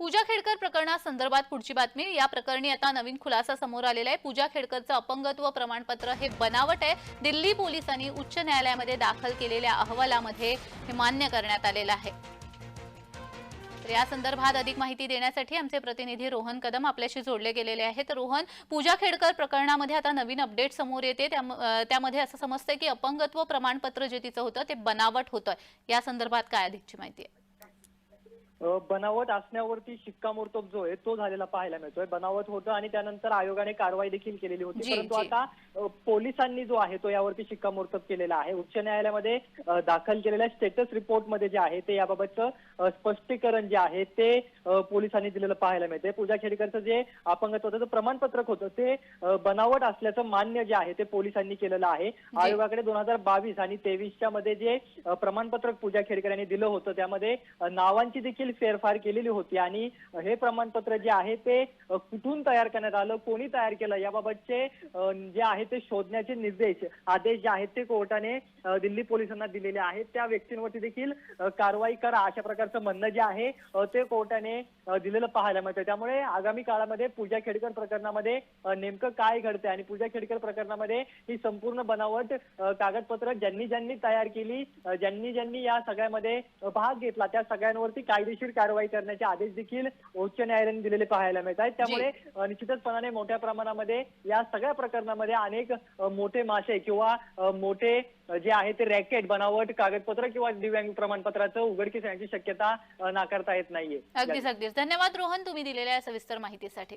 पूजा खेडकर प्रकरणासंदर्भात पुढची बातमी. या प्रकरणी आता नवीन खुलासा समोर आलेला आहे. पूजा खेडकरचं अपंगत्व प्रमाणपत्र हे बनावट आहे. दिल्ली पोलिसांनी उच्च न्यायालयामध्ये दाखल केलेल्या अहवालामध्ये हे मान्य करण्यात आलेलं आहे. तर या संदर्भात अधिक माहिती देण्यासाठी आमचे प्रतिनिधी रोहन कदम आपल्याशी जोडले गेलेले आहेत. तर रोहन पूजा खेडकर प्रकरणामध्ये आता नवीन अपडेट समोर येते. त्यामध्ये असं समजतंय की अपंगत्व प्रमाणपत्र जे तिचं होतं ते बनावट होतं या संदर्भात काय अधिकची माहिती आहे? बनावट असण्यावरती शिक्कामोर्तब जो आहे तो झालेला पाहायला मिळतोय. बनावट होतं आणि त्यानंतर आयोगाने कारवाई देखील केलेली होती. जी, परंतु जी. आता पोलिसांनी जो आहे तो यावरती शिक्कामोर्तब केलेला आहे. उच्च न्यायालयामध्ये दाखल केलेल्या स्टेटस रिपोर्टमध्ये जे आहे ते याबाबतचं स्पष्टीकरण जे आहे ते पोलिसांनी दिलेलं पाहायला मिळते पूजा खेडकरचं जे अपंगत्व होतं प्रमाणपत्रक होतं. ते बनावट असल्याचं मान्य जे आहे ते पोलिसांनी केलेलं आहे. आयोगाकडे दोन हजार बावीस आणि तेवीसच्या मध्ये जे प्रमाणपत्रक पूजा खेडकर यांनी दिलं होतं त्यामध्ये नावांची देखील फेरफार केलेली होती. आणि हे प्रमाणपत्र जे आहे ते कुठून तयार करण्यात आलं? कोणी तयार केलं? याबाबतचे जे आहे ते शोधण्याचे निर्देश आदेश जे आहेत ते कोर्टाने दिल्ली पोलिसांना दिलेले आहेत. त्या व्यक्तींवरती देखील कारवाई करा अशा प्रकारचं म्हणणं जे आहे ते कोर्टाने दिलेलं पाहायला मिळतं त्यामुळे आगामी काळामध्ये पूजा खेडकर प्रकरणामध्ये नेमकं काय घडतंय? आणि पूजा खेडकर प्रकरणामध्ये ही संपूर्ण बनावट कागदपत्र ज्यांनी ज्यांनी तयार केली ज्यांनी ज्यांनी या सगळ्यामध्ये भाग घेतला त्या सगळ्यांवरती कायदेशीर कारवाई करण्याचे आदेश देखील उच्च न्यायालयाने दिलेले पाहायला मिळत आहेत. त्यामुळे निश्चितचपणाने मोठ्या प्रमाणामध्ये या सगळ्या प्रकरणामध्ये अनेक मोठे मासे किंवा मोठे जे आहे ते रॅकेट बनावट कागदपत्र किंवा दिव्यांग प्रमाणपत्राचं उघडकीस येण्याची शक्यता नाकारता येत नाहीये. अगदीच अगदीच. धन्यवाद रोहन तुम्ही दिलेल्या सविस्तर माहितीसाठी.